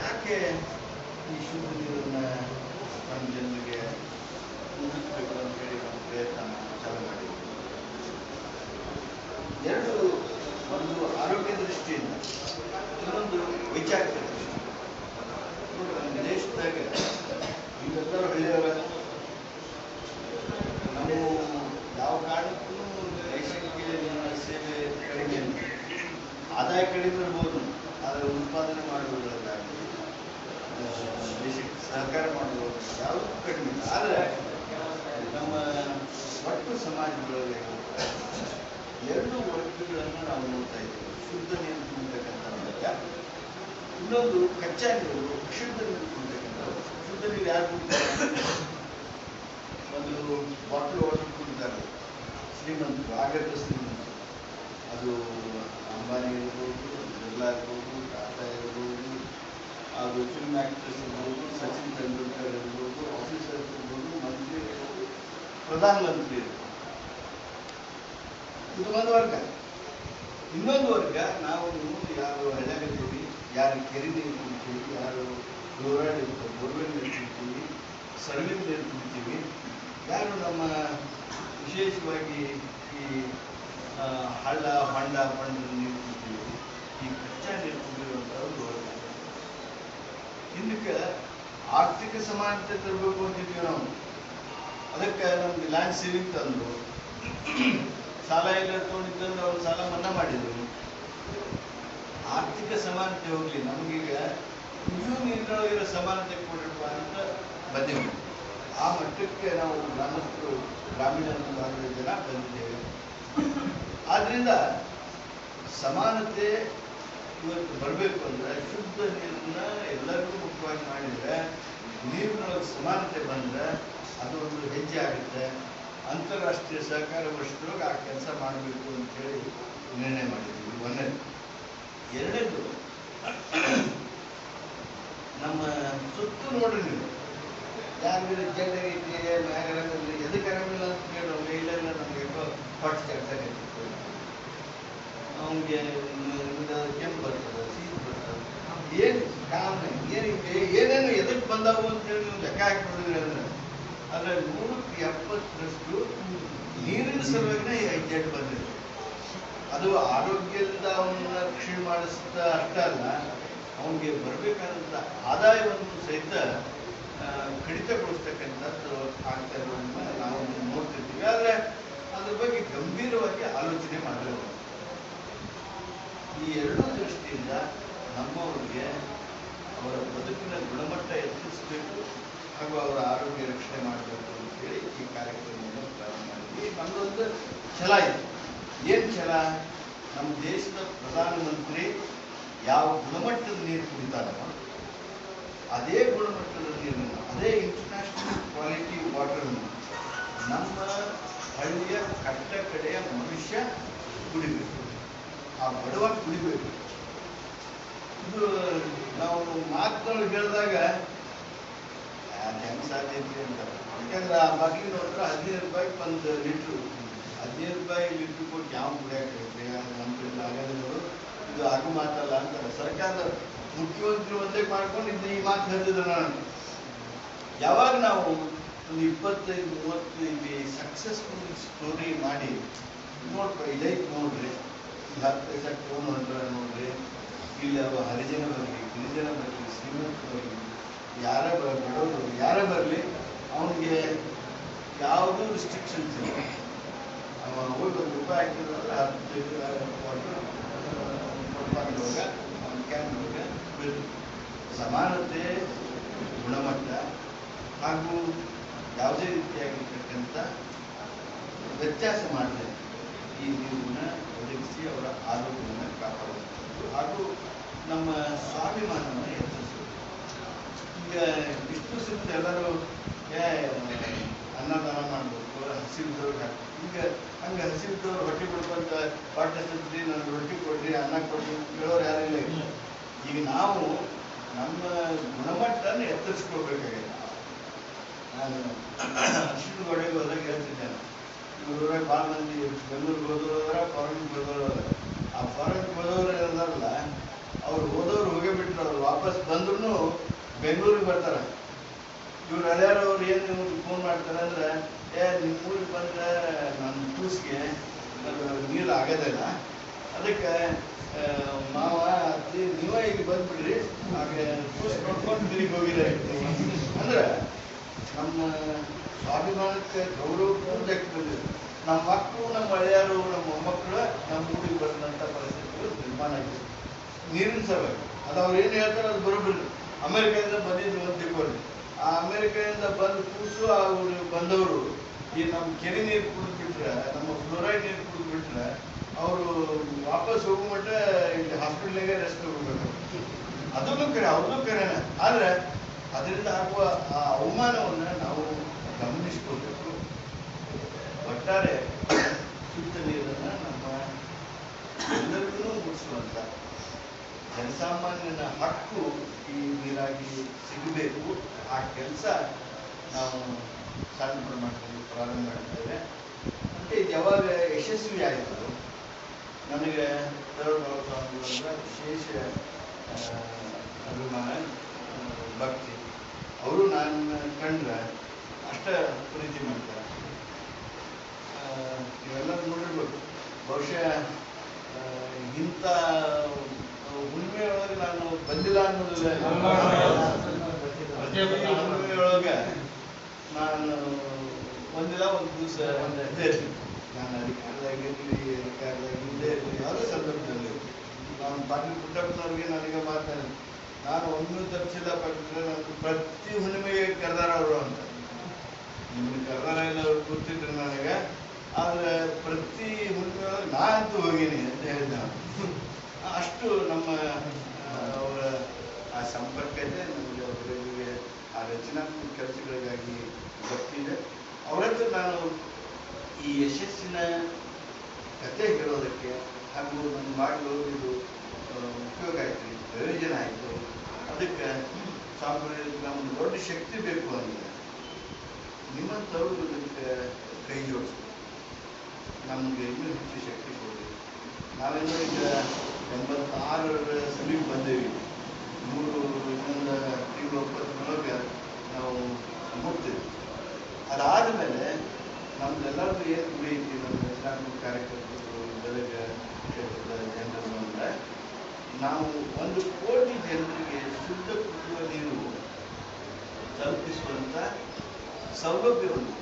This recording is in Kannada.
ಯಾಕೆ ಈ ನೀರನ್ನು ನಮ್ಮ ಜನರಿಗೆ ಮುಗಿಸ್ಬೇಕು ಅಂತೇಳಿ ನಮ್ಮ ಪ್ರಯತ್ನ ಚಾಲೂ ಮಾಡಿದ್ವಿ ಎರಡು, ಒಂದು ಆರೋಗ್ಯ ದೃಷ್ಟಿಯಿಂದ, ಇನ್ನೊಂದು ವೈಚಾರಿಕ ದೃಷ್ಟಿ ನಮ್ಮ ದೇಶದಾಗ ಇವೆಲ್ಲರೂ ಹಳ್ಳಿಯವರ ನಾವು ಯಾವ ಕಾರಣಕ್ಕೂ ದೇಶಕ್ಕೆ ನಮ್ಮ ಸೇವೆ ಕಡಿಮೆ ಇಲ್ಲ. ಆದಾಯ ಕಡಿಮೆ ಇರ್ಬೋದು. ಆದರೆ ಉತ್ಪಾದನೆ ಮಾಡುವುದರಲ್ಲಾಗಲಿ ದೇಶಕ್ಕೆ ಸಹಕಾರ ಮಾಡುವುದು ಯಾವುದೂ ಕಡಿಮೆ ಆದರೆ ನಮ್ಮ ಒಟ್ಟು ಸಮಾಜದೊಳಗೆ ಎರಡು ವರ್ಗಗಳನ್ನು ನಾವು ನೋಡ್ತಾ ಇದ್ದೀವಿ. ಶುದ್ಧ ನೀರು ತುಂಬತಕ್ಕಂಥ ವರ್ಗ, ಇನ್ನೊಂದು ಕಚ್ಚಾ ನೀರು ಶುದ್ಧ ನೀರು ತುಂಬತಕ್ಕಂಥ ಶುದ್ಧ ನೀರು ಯಾರು ಒಂದು ಬಾಟ್ಲು ಒಳಗೆ ಕುಡಿತಾರೆ. ಶ್ರೀಮಂತರು ಆಗದ ಶ್ರೀಮಂತರು. ಆ್ಯಕ್ಟ್ರೆಸ್ ಇರ್ಬೋದು ಸಚಿನ್ ತೆಂಡೂಲ್ಕರ್ ಇರ್ಬೋದು ಆಫೀಸರ್ಸ್ ಇರ್ಬೋದು ಮಂತ್ರಿ ಇರ್ಬೋದು ಪ್ರಧಾನಮಂತ್ರಿ ಇರ್ಬೋದು ಇದು ಒಂದು ವರ್ಗ ಇನ್ನೊಂದು ವರ್ಗ ನಾವು ಯಾರು ಹಳ್ಳಿಯಾಗಿರ್ತೀವಿ ಯಾರು ಕೆರೆ ನೀರು ಕುಡಿತೀವಿ ಯಾರು ಬೋರ್ವೆಲ್ ನೀರು ಕುಡಿತೀವಿ ಸರ್ವಿನ್ ನೀರು ಕುಡಿತೀವಿ ಯಾರು ನಮ್ಮ ವಿಶೇಷವಾಗಿ ಈ ಹಳ್ಳ ಹೊಂಡ ಬಂಡ ನೀರು ಕುಡಿತೀವಿ ಈ ಕಚ್ಚಾ ನೀರು ಕುಡಿಯುವಂಥದ್ದು ವರ್ಗ ಹಿಂದಕ್ಕೆ ಆರ್ಥಿಕ ಸಮಾನತೆ ತರಬೇಕು ಅಂತಿದ್ವಿ ನಾವು. ಅದಕ್ಕೆ ನಮ್ಗೆ ಲ್ಯಾಂಡ್ ಸೇವಿಂಗ್ ತಂದು ಸಾಲ ಎಲ್ಲ ತಗೊಂಡಿದ್ದಂದ್ರೆ ಅವ್ರು ಸಾಲ ಮನ್ನಾ ಮಾಡಿದ್ರು. ಆರ್ಥಿಕ ಸಮಾನತೆ ಹೋಗ್ಲಿ, ನಮಗೀಗ ನೀರಿನೊಳಗಿರೋ ಸಮಾನತೆ ಕೊಡಿರುವ ಅಂತ ಬಂದೆವು. ಆ ಮಟ್ಟಕ್ಕೆ ನಾವು ಗ್ರಾಮಸ್ಥರು, ಗ್ರಾಮೀಣ ಜನ ಬಂದಿದ್ದೇವೆ. ಆದ್ರಿಂದ ಸಮಾನತೆ ಇವತ್ತು ಬರಬೇಕು ಅಂದ್ರೆ ಶುದ್ಧ ನೀರನ್ನ ಎಲ್ಲರಿಗೂ ಮುಖ್ಯವಾಗಿ ಮಾಡಿದ್ರೆ, ನೀರಿನೊಳಗೆ ಸಮಾನತೆ ಬಂದ್ರೆ ಅದು ಒಂದು ಹೆಜ್ಜೆ ಆಗುತ್ತೆ. ಅಂತಾರಾಷ್ಟ್ರೀಯ ಸಹಕಾರ ವರ್ಷದೊಳಗೆ ಆ ಕೆಲಸ ಮಾಡಬೇಕು ಅಂತ ಹೇಳಿ ನಿರ್ಣಯ ಮಾಡಿದ್ವಿ ಒಂದನೇ ಎರಡನೇದು, ನಮ್ಮ ಸುತ್ತು ನೋಡ್ರಿ ನೀವು ಯಾರು ಜಡ್ ಐತಿ ಎದಕ್ಕೆ ಆರಾಮಿಲ್ಲ ಅಂತ ಕೇಳೋ ಇಲ್ಲ ನಮಗೆ ಹೊಟ್ಟೆ ಜಾಗ್ದಾಗ ಅವನಿಗೆ ಕೆಂಪು ಬರ್ತದೆ ಸೀಟ್ ಬರ್ತದೆ. ಏನು ಕಾರಣ? ಏನಕ್ಕೆ ಏನೇನು ಎದಕ್ಕೆ ಬಂದಾವು ಅಂತೇಳಿ ನೀವು ಲೆಕ್ಕ ಹಾಕಿಬಿಡಿದ್ರಿ ಅಂದ್ರೆ, ಅದ್ರಲ್ಲಿ ನೂರಕ್ಕೆ ಎಪ್ಪತ್ತರಷ್ಟು ನೀರಿನ ಸಲುವಾಗಿನೇ ಜಡ್ ಬಂದಿದೆ. ಅದು ಆರೋಗ್ಯದಿಂದ ಅವನ್ನ ರಕ್ಷಣೆ ಮಾಡಿಸ್ತಾ ಅಷ್ಟೇ ಅಲ್ಲ, ಅವನಿಗೆ ಬರಬೇಕಾದಂಥ ಆದಾಯವನ್ನು ಸಹಿತ ಕಡಿತಗೊಳಿಸ್ತಕ್ಕಂಥದ್ದು ಆಗ್ತಾ ಇರೋದನ್ನ ನಾವು ನೋಡ್ತಿರ್ತೀವಿ. ಆದರೆ ಅದ್ರ ಬಗ್ಗೆ ಗಂಭೀರವಾಗಿ ಆಲೋಚನೆ ಮಾಡಬೇಕು ಈ ಎರಡೂ ದೃಷ್ಟಿಯಿಂದ ನಮ್ಮವರಿಗೆ ಅವರ ಬದುಕಿನ ಗುಣಮಟ್ಟ ಹೆಚ್ಚಿಸಬೇಕು ಹಾಗೂ ಅವರ ಆರೋಗ್ಯ ರಕ್ಷಣೆ ಮಾಡಬೇಕು ಅಂತ ಹೇಳಿ ಈ ಕಾರ್ಯಕ್ರಮವನ್ನು ಪ್ರಾರಂಭ ಮಾಡಿದ್ವಿ. ನಮ್ಮದೊಂದು ಛಲ ಇತ್ತು. ಏನು ಛಲ? ನಮ್ಮ ದೇಶದ ಪ್ರಧಾನಮಂತ್ರಿ ಯಾವ ಗುಣಮಟ್ಟದ ನೀರು ಕುಡಿತಾರೋ ಅದೇ ಗುಣಮಟ್ಟದ ನೀರನ್ನು, ಅದೇ ಇಂಟರ್ನ್ಯಾಷನಲ್ ಕ್ವಾಲಿಟಿ ವಾಟರನ್ನು ನಮ್ಮ ಹಳ್ಳಿಯ ಕಟ್ಟ ಕಡೆಯ ಮನುಷ್ಯ ಕುಡಿಬೇಕು. ಆ ಬಡವಾಗಿ ಕುಡಿಬೇಕು. ಇದು ನಾವು ಮಾತುಗಳು ಹೇಳಿದಾಗ ಹೆಂಗೆ ಸಾಧ್ಯ ಐತಿ ಅಂತ. ಯಾಕಂದ್ರೆ ಆ ಬಾಗಿಲು ನೋಡಿದ್ರೆ ಹದಿನೈದು ರೂಪಾಯಿ ಒಂದು ಲೀಟ್ರು, ಹದಿನೈದು ರೂಪಾಯಿ ಲೀಟ್ರ್ ಕೊಟ್ಟು ಯಾವ ಕುಡಿಯಾಕೈತಿ ನಮ್ಮ ಕಡೆ ಆಗೋದಿಲ್ಲ ಇದು ಆಗು ಮಾತಲ್ಲ ಅಂತಾರೆ ಸರ್ಕಾರದ ಮುಖ್ಯಮಂತ್ರಿ ಒಂದೇ ಮಾಡ್ಕೊಂಡು ಇದು ಈ ಮಾತು ಹೇಳಿದ್ರು ನಾನು. ಯಾವಾಗ ನಾವು ಒಂದು ಇಪ್ಪತ್ತೈದು, ಮೂವತ್ತೈದು ಸಕ್ಸಸ್ಫುಲ್ ಸ್ಟೋರಿ ಮಾಡಿ ನೋಡ್ಪ ಇದೈತೆ ನೋಡ್ರಿ. ಫೋನ್ ಹೊಂಟ್ರ ನೋಡ್ರಿ ಇಲ್ಲಿ ಅವ ಹರಿಜನ ಬರಲಿ ಗಿರಿಜನ ಬರಲಿ ಶ್ರೀಮಂತ ಬರಲಿ ಯಾರೇ ಬಡವರು ಯಾರೇ ಬರಲಿ ಅವನಿಗೆ ಯಾವುದೂ ರಿಸ್ಟ್ರಿಕ್ಷನ್ಸ್ ಇಲ್ಲ ಅವ ಹೋಗಿ ಒಂದು ರೂಪಾಯಿ ಹಾಕಿದ್ರೆ ಹತ್ತು ಅವನ. ಸಮಾನತೆ ಗುಣಮಟ್ಟ ಹಾಗೂ ಯಾವುದೇ ರೀತಿಯಾಗಿರ್ತಕ್ಕಂಥ ವ್ಯತ್ಯಾಸ ಮಾಡದೆ ಈ ನೀರನ್ನ ಒದಗಿಸಿ ಅವರ ಆರೋಗ್ಯವನ್ನು ಕಾಪಾಡುವಂಥದ್ದು ಹಾಗೂ ನಮ್ಮ ಸ್ವಾಭಿಮಾನವನ್ನು ಹೆಚ್ಚಿಸುವುದು ಈಗ ಇಷ್ಟು ಸಿದ್ಧ ಎಲ್ಲರೂ ಅನ್ನದಾನ ಮಾಡಬೇಕು ಹಸಿವಿದ್ದವ್ರಿಗೆ ಹಾಕ್ಬೇಕು. ಈಗ ಹಂಗೆ ಹಸಿವಿದ್ದವ್ರು ರೊಟ್ಟಿ ಬಿಡ್ಕೊಂತ ಹೊಟ್ಟೆ ಹಸಿದ್ರಿ ನನಗೆ ರೊಟ್ಟಿ ಕೊಡ್ರಿ, ಅನ್ನ ಕೊಡ್ರಿ ಕೇಳೋರು ಯಾರಿಲ್ಲ ಈಗ. ಈಗ ನಾವು ನಮ್ಮ ಗುಣಮಟ್ಟನ ಎತ್ತರಿಸ್ಕೋಬೇಕಾಗಿದೆ ನಾನು ಅಶ್ವಿನ ಗೋಡೆಗೆ ಹೋದಾಗ ಹೇಳ್ತಿದ್ದೇನೆ. ಇವ್ರೂರಾಗ ಭಾಳ ಮಂದಿ ಬೆಂಗಳೂರಿಗೆ ಹೋದವ್ರ ಫಾರಿನ್ ಹೋದವ್ರು? ಆ ಫಾರಿನ್ಗೆ ಹೋದವ್ರು ಏನದಾರಲ್ಲ ವಾಪಸ್ ಬಂದ್ರು ಬೆಂಗಳೂರಿಗೆ ಬರ್ತಾರೆ. ಇವ್ರು ಹಳೆಯರವ್ರು ಏನು ನಿಮ್ಗೆ ಫೋನ್ ಮಾಡ್ತಾರೆ ಅಂದ್ರೆ, ಏ ನಿಮ್ಮ ಊರಿಗೆ ಬಂದ್ರೆ ನನ್ನ ಕೂಸಿಗೆ ನೀರು ಆಗೋದಿಲ್ಲ ಅದಕ್ಕೆ ಮಾವ ಅತ್ತಿ ನೀವೇ ಇಲ್ಲಿ ಬಂದ್ಬಿಡ್ರಿ, ಹಾಗೆ ಕೂಸ್ ನೋಡ್ಕೊಂಡು ತಿರುಗಿ ಹೋಗಿದೆ ಅಂದ್ರೆ ನಮ್ಮ ಸ್ವಾಭಿಮಾನಕ್ಕೆ ಗೌರವ ಬಂದಿದೆ. ನಮ್ಮ ಮಕ್ಕಳು, ನಮ್ಮ ಮಳೆಯಾರು ನಮ್ಮ ಮೊಮ್ಮಕ್ಕಳು ನಮ್ಮ ಊರಿಗೆ ಬರೋದಂಥ ಪರಿಸ್ಥಿತಿಗಳು ನಿರ್ಮಾಣ ಆಗಿದೆ. ನೀರಿನ ಸಲುವಾಗಿ ಅದು ಅವ್ರು ಏನು ಹೇಳ್ತಾರೆ ಅದು ಬರೋಬಿಡ್ರಿ ಅಮೆರಿಕದಿಂದ ಬಂದಿದ್ರು ಅಂತ ತಿಳ್ಕೊಳ್ಳಿ. ಆ ಅಮೆರಿಕದಿಂದ ಬಂದ ಕೂಸು ಅವ್ರು ಬಂದವರು, ಈ ನಮ್ಮ ಕೆರೆ ನೀರು ಕುಡಿದ್ಬಿಟ್ರೆ, ನಮ್ಮ ಫ್ಲೋರೈಡ್ ನೀರು ಕುಡಿದ್ಬಿಟ್ರೆ, ಅವರು ವಾಪಸ್ ಹೋಗೋ ಮಟ್ಟ ಇಲ್ಲಿ ಹಾಸ್ಪಿಟ್ಲಿಗೆ ರೆಸ್ಟ್ ತಗೋಬೇಕು ಅದನ್ನು ಕರೆ ಅವ್ರದ್ದು ಕರೆನೆ. ಆದರೆ, ಅದರಿಂದ ಆಗುವ ಆ ಅವಮಾನವನ್ನು ನಾವು ಗಮನಿಸ್ಕೋಬೇಕು ಒಟ್ಟಾರೆ ಶುದ್ಧ ನೀರನ್ನು ನಮ್ಮ ಎಲ್ಲರಿಗೂ ಮುಗಿಸುವಂತ ಜನಸಾಮಾನ್ಯನ ಹಕ್ಕು ಈ ನೀರಾಗಿ ಸಿಗಬೇಕು. ಆ ಕೆಲಸ ನಾವು ಸಣ್ಣ ಪ್ರಮಾಣದಲ್ಲಿ ಪ್ರಾರಂಭ ಮಾಡಿದ್ದೇವೆ. ಮತ್ತು ಇದು ಯಾವಾಗ ಯಶಸ್ವಿ ಆಯಿತು? ನನಗೆ ವಿಶೇಷ ಅಭಿಮಾನ, ಭಕ್ತಿ. ಅವರು ನಾನು ಕಂಡ್ರೆ ಅಷ್ಟ ಪ್ರೀತಿ ಮಾಡ್ತಾರೆ ಆ, ನೀವೆಲ್ಲರೂ ನೋಡಿರ್ಬೇಕು ಬಹುಶಃ ಇಂಥ ಹುಣ್ಣಿಮೆಯೊಳಗೆ ನಾನು ಬಂದಿಲ್ಲ ಅನ್ನೋದಿಲ್ಲ ಹುಣ್ಣಿಮೆಯೊಳಗೆ ಹುಣ್ಣಿಮೆ ನಾನು ಒಂದಿಲ್ಲ ಒಂದು ದಿವಸ ಇದ್ದೇ ಇರ್ತೀನಿ ನಾನು ಅಧಿಕಾರದಾಗಿರಲಿ ಅಧಿಕಾರದಾಗಿಲ್ಲದೆ ಇರಲಿ ಯಾವುದೇ ಸಂದರ್ಭದಲ್ಲಿ. ನಾನು ಪಾಟೀಲ್ ಪುಟ್ಟಪ್ಪನವ್ರಿಗೆ ನನಗೆ ಮಾತಾಡಿ ನಾನು ಒಂದು ತಪ್ಪಿಸಿಲ್ಲ ಪಟ್ಟಿದ್ರೆ ನಾನು ಪ್ರತಿ ಹುಣ್ಣಿಮೆಗೆ ಕರೆದಾರ ಅವರು ಅಂತ. ನಿಮ್ಗೆ ಕರ್ದಾರ ಇಲ್ಲ ಅವ್ರು ಗೊತ್ತಿದ್ರು ನನಗೆ ಆದ್ರೆ ಪ್ರತಿ ಹುಣ್ಣಿಮೆ ಹೋಗಿನಿ ಅಂತೂ ಅಂತ ಹೇಳಿದ ಅಷ್ಟು ನಮ್ಮ ಅವರ ಆ ಸಂಪರ್ಕ ಇದೆ ನಮಗೆ ಅವರಿಗೆ ಆ ರಚನಾತ್ಮಕ ಕೆಲಸಗಳಿಗಾಗಿ ಗೊತ್ತಿದೆ. ಇದೆ ಅವ್ರ ನಾನು ಈ ಯಶಸ್ಸಿನ ಕತೆ ಹೇಳೋದಕ್ಕೆ ಹಾಗೂ ನನ್ನ ಮಾಡಲು ಇದು ಉಪಯೋಗ ಆಯಿತು, ಪ್ರಯೋಜನ ಆಯಿತು. ಅದಕ್ಕೆ ಸ್ವಾಮಿ ನಮ್ಗೆ ದೊಡ್ಡ ಶಕ್ತಿ ಬೇಕು ಅಂದ್ರೆ ನಿಮ್ಮಂಥವ್ರು ಇದಕ್ಕೆ ನಾವೇನೋ ಈಗ ಎಂಬತ್ತಾರರ ಸಮೀಪ ಬಂದೇವಿ. ಮೂರು ಇನ್ನೊಂದು ತಿಂಗಳು ಒಪ್ಪತ್ತೊಳಗೆ ನಾವು ಅದಾದ ಮೇಲೆ ನಮ್ದೆಲ್ಲರದ್ದು ಏನು ಗುರಿ ಐತಿ ನಮ್ಮ ಇಸ್ಲಾಮಿಕ್ ಕಾರ್ಯಕರ್ತರು ಗದಗ ಕ್ಷೇತ್ರದ ಜನರು ಅಂದರೆ ನಾವು ಒಂದು ಕೋಟಿ ಜನರಿಗೆ ಶುದ್ಧ ಕುಡಿಯುವ ನೀರು ತಲುಪಿಸುವಂಥ ಸೌಲಭ್ಯವನ್ನು